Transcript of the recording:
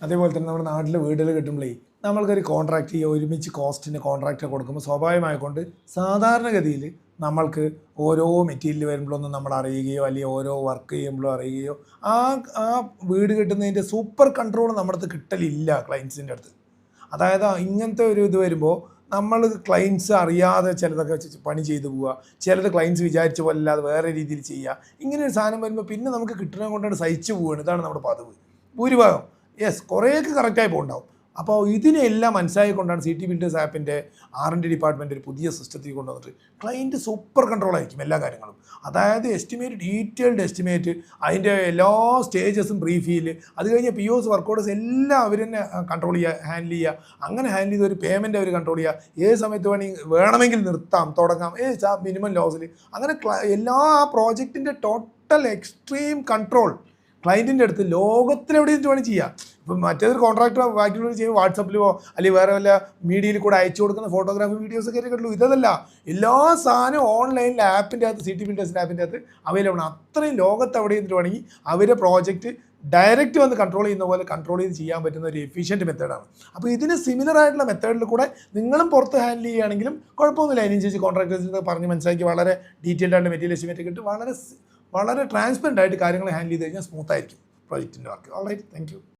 അതേപോലെ തന്നെ നമ്മുടെ നാട്ടിൽ വീടുകൾ കിട്ടുമ്പോഴേ നമ്മൾക്കൊരു കോൺട്രാക്റ്റ് ചെയ്യുക ഒരുമിച്ച് കോസ്റ്റിന് കോൺട്രാക്റ്റ് കൊടുക്കുമ്പോൾ സ്വാഭാവികമായിക്കൊണ്ട് സാധാരണഗതിയിൽ നമ്മൾക്ക് ഓരോ മെറ്റീരിയൽ വരുമ്പോഴൊന്നും നമ്മൾ അറിയുകയോ അല്ലെങ്കിൽ ഓരോ വർക്ക് ചെയ്യുമ്പോഴോ അറിയുകയോ ആ ആ വീട് കിട്ടുന്നതിന്റെ സൂപ്പർ കൺട്രോൾ നമ്മുടെ അടുത്ത് കിട്ടലില്ല ക്ലയൻസിന്റെ അടുത്ത്. അതായത് ഇങ്ങനത്തെ ഒരു ഇത് വരുമ്പോൾ നമ്മൾ ക്ലയൻസ് അറിയാതെ ചിലതൊക്കെ പണി ചെയ്തു പോവുക ചിലത് ക്ലയൻസ് വിചാരിച്ച പോലെ അല്ലാതെ വേറെ രീതിയിൽ ചെയ്യുക ഇങ്ങനെ ഒരു സാധനം വരുമ്പോൾ പിന്നെ നമുക്ക് കിട്ടുന്നത് കൊണ്ടാണ് സഹിച്ചു പോവുകയാണ്. ഇതാണ് നമ്മുടെ പതിവ്. ഭൂരിഭാഗം. യെസ് കുറേയൊക്കെ കറക്റ്റായി പോകുന്നുണ്ടാവും അപ്പോൾ ഇതിനെല്ലാം മനസ്സിലായിക്കൊണ്ടാണ് സി ടി ബിൽഡേഴ്സ് ആപ്പിന്റെ ആർ എൻ ഡി ഡിപ്പാർട്ട്മെന്റ് ഒരു പുതിയ സിസ്റ്റത്തിൽ കൊണ്ടുവന്നിട്ട് ക്ലയന്റ് സൂപ്പർ കൺട്രോൾ ആയിരിക്കും എല്ലാ കാര്യങ്ങളും. അതായത് എസ്റ്റിമേറ്റ് ഡീറ്റെയിൽഡ് എസ്റ്റിമേറ്റ് അതിന്റെ എല്ലാ സ്റ്റേജസും ബ്രീഫ് ചെയ്യൽ അത് കഴിഞ്ഞ് പി ഒസ് വർക്കൗട്ടേഴ്സ് എല്ലാം അവർ തന്നെ കൺട്രോൾ ചെയ്യുക ഹാൻഡിൽ ചെയ്യുക. അങ്ങനെ ഹാൻഡിൽ ചെയ്ത് ഒരു പേയ്മെന്റ് അവർ കൺട്രോൾ ചെയ്യുക. ഏത് സമയത്ത് വേണമെങ്കിൽ വേണമെങ്കിൽ നിർത്താം തുടങ്ങാം. ഏ മിനിമം ലോസിൽ അങ്ങനെ എല്ലാ ആ പ്രോജക്റ്റിന്റെ ടോട്ടൽ എക്സ്ട്രീം കൺട്രോൾ ക്ലയന്റിന്റെ അടുത്ത് ലോകത്തിലെവിടെ ഇരുന്നിട്ട് വേണം ചെയ്യാം. ഇപ്പം മറ്റേതൊരു കോൺട്രാക്ടർ ബാക്കിയുള്ളവർ ചെയ്യും വാട്സപ്പിലോ അല്ലെങ്കിൽ വേറെ വല്ല മീഡിയയിൽ കൂടെ അയച്ചു കൊടുക്കുന്ന ഫോട്ടോഗ്രാഫി വീഡിയോസ് ഒക്കെ കിട്ടുള്ളൂ ഇതല്ല. എല്ലാ സാധനവും ഓൺലൈനിൽ ആപ്പിന്റെ അകത്ത് സി ടി ബിൽഡേഴ്സിന്റെ ആപ്പിന്റെ അകത്ത് അവൈലബിൾ ആണ്. അത്രയും ലോകത്ത് അവിടെ ഇരുന്നിട്ട് വേണമെങ്കിൽ അവരെ പ്രോജക്റ്റ് ഡയറക്റ്റ് വന്ന് കൺട്രോൾ ചെയ്യുന്ന പോലെ കൺട്രോൾ ചെയ്ത് ചെയ്യാൻ പറ്റുന്ന ഒരു എഫിഷ്യന്റ് മെത്തേഡാണ് അപ്പോൾ ഇതിന് സിമിലർ ആയിട്ടുള്ള മെത്തേഡിൽ കൂടെ നിങ്ങളും പുറത്ത് ഹാൻഡിൽ ചെയ്യുകയാണെങ്കിലും കുഴപ്പമൊന്നുമില്ല. അതിനനുസരിച്ച് കോൺട്രാക്ടേഴ്സിന് പറഞ്ഞ് മനസ്സിലാക്കി വളരെ ഡീറ്റെയിൽഡ് ആയിട്ട് മെറ്റീരിയൽ എസ്റ്റിമേറ്റ് കിട്ടും വളരെ വളരെ ട്രാൻസ്പെറന്റ് ആയിട്ട് കാര്യങ്ങൾ ഹാൻഡിൽ ചെയ്ത് കഴിഞ്ഞാൽ സ്മൂത്ത് ആയിരിക്കും പ്രോജക്റ്റിന്റെ വർക്ക് ഓൾ റൈറ്റ് താങ്ക്